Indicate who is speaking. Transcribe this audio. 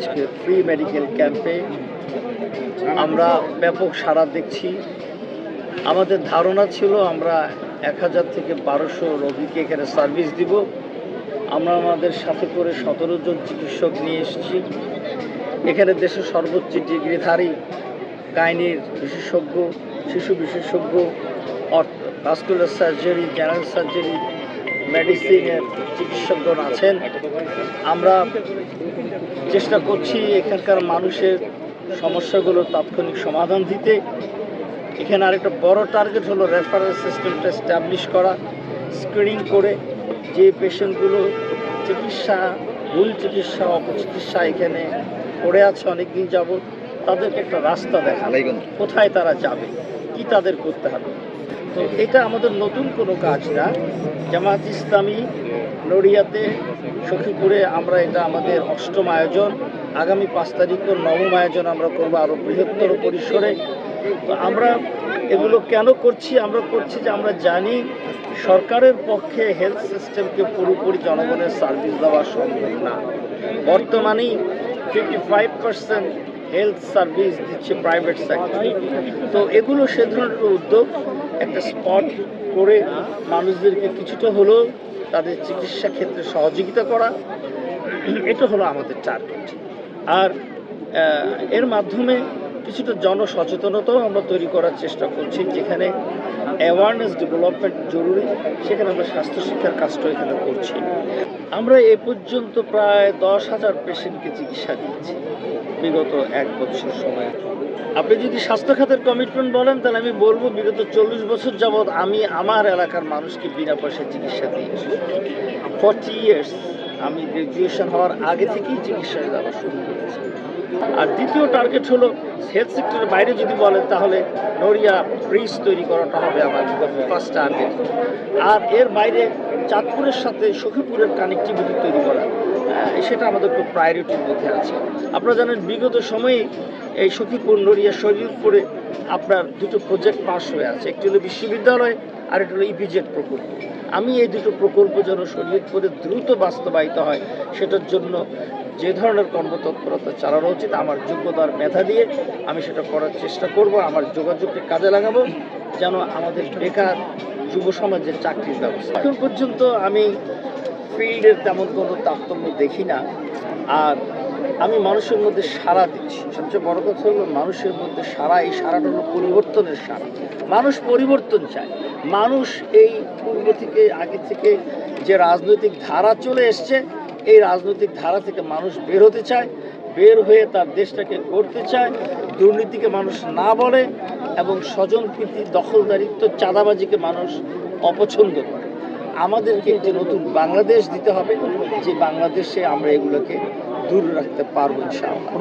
Speaker 1: আজকে free medical ক্যাম্পে আমরা ব্যাপক সাড়া দেখছি। আমাদের ধারণা ছিল আমরা এক হাজার থেকে বারোশো রোগীকে এখানে সার্ভিস দিব। আমরা আমাদের সাথে করে সতেরো জন চিকিৎসক নিয়ে এসেছি। এখানে দেশের সর্বোচ্চ ডিগ্রিধারী গাইনির বিশেষজ্ঞ, শিশু বিশেষজ্ঞ ভাস্কুলার সার্জারি জেনারেল সার্জারি মেডিসিনের চিকিৎসকগণ আছেন। আমরা চেষ্টা করছি এখানকার মানুষের সমস্যাগুলো তাৎক্ষণিক সমাধান দিতে। এখানে আরেকটা বড় টার্গেট হলো রেফারেল সিস্টেমটা এস্টাবলিশ করা স্ক্রিনিং করে যে পেশেন্টগুলো চিকিৎসা ভুল চিকিৎসা অপচিকিৎসা এখানে পড়ে আছে অনেকদিন যাবত তাদেরকে একটা রাস্তা দেখা কোথায় তারা যাবে কি তাদের করতে হবে। তো এটা আমাদের নতুন কোনো কাজ না। জামাত ইসলামী নড়িয়াতে সখীপুরে আমরা এটা আমাদের অষ্টম আয়োজন। আগামী পাঁচ তারিখও নবম আয়োজন আমরা করব আরও বৃহত্তর পরিসরে। তো আমরা এগুলো কেন করছি? আমরা করছি যে আমরা জানি সরকারের পক্ষে হেলথ সিস্টেমকে পুরোপুরি জনগণের সার্ভিস দেওয়া সম্ভব না। বর্তমানেই fifty five percent health service দিচ্ছে প্রাইভেট সেক্টর তো এগুলো সে ধরনের উদ্যোগ। একটা স্পট করে মানুষদেরকে কিছুটা হলেও তাদের চিকিৎসা ক্ষেত্রে সহযোগিতা করা, এটা হলো আমাদের টার্গেট আর এর মাধ্যমে কিছুটা জনসচেতনতাও আমরা তৈরি করার চেষ্টা করছি যেখানে অ্যাওয়ারনেস ডেভেলপমেন্ট জরুরি, সেখানে আমরা স্বাস্থ্য শিক্ষার কাজটা এখানে করছি। আমরা এ পর্যন্ত প্রায় দশ হাজার পেশেন্টকে চিকিৎসা দিয়েছি বিগত এক বছর সময়। আপনি যদি স্বাস্থ্য খাতের কমিটমেন্ট বলেন, তাহলে আমি বলব বিগত চল্লিশ বছর যাবৎ আমি আমার এলাকার মানুষকে বিনা পয়সায় চিকিৎসা দিয়েছি। ফর্টি ইয়ার্স আমি গ্রাজুয়েশন হওয়ার আগে থেকেই চিকিৎসা দেওয়া শুরু করেছি। আর দ্বিতীয় টার্গেট হলো হেলথ সেক্টরের বাইরে যদি বলেন, তাহলে নড়িয়া ব্রিজ তৈরি করাটা হবে আমার ফার্স্ট টার্গেট আর এর বাইরে চাঁদপুরের সাথে সখীপুরের কানেক্টিভিটি তৈরি করা সেটা আমাদের খুব প্রায়োরিটির মধ্যে আছে। আপনারা জানেন, বিগত সময়ে এই সখীপুর, নড়িয়া শরীরপুরে আপনার দুটো প্রজেক্ট পাস হয়ে আছে। একটি হলো বিশ্ববিদ্যালয় আর একটা হলো ইপিজেড প্রকল্প। আমি এই দুটো প্রকল্প যেন শরীয়তপুরে দ্রুত বাস্তবায়িত হয়, সেটার জন্য যে ধরনের কর্মতৎপরতা চালানো উচিত, আমার যোগ্যতার মেধা দিয়ে আমি সেটা করার চেষ্টা করব, আমার যোগাযোগকে কাজে লাগাবো, যেন আমাদের বেকার যুব সমাজের চাকরির ব্যবস্থা। এখন পর্যন্ত আমি ফিল্ডের তেমন কোনো তারতম্য দেখি না, আর আমি মানুষের মধ্যে সারা দিচ্ছি। সবচেয়ে বড় কথা হলো মানুষের মধ্যে সারা এই সারাটা হলো পরিবর্তনের সারা মানুষ পরিবর্তন চায়। মানুষ এই পূর্ব থেকে আগে থেকে যে রাজনৈতিক ধারা চলে এসছে, এই রাজনৈতিক ধারা থেকে মানুষ বের হতে চায়, বের হয়ে তার দেশটাকে করতে চায়, দুর্নীতিকে মানুষ না বলে এবং স্বজনপ্রীতি দখলদারিত্ব, চাঁদাবাজিকে মানুষ অপছন্দ করে। আমাদেরকে একটি নতুন বাংলাদেশ দিতে হবে, যে বাংলাদেশে আমরা এগুলোকে দূর রাখতে পারব ইনশাআল্লাহ।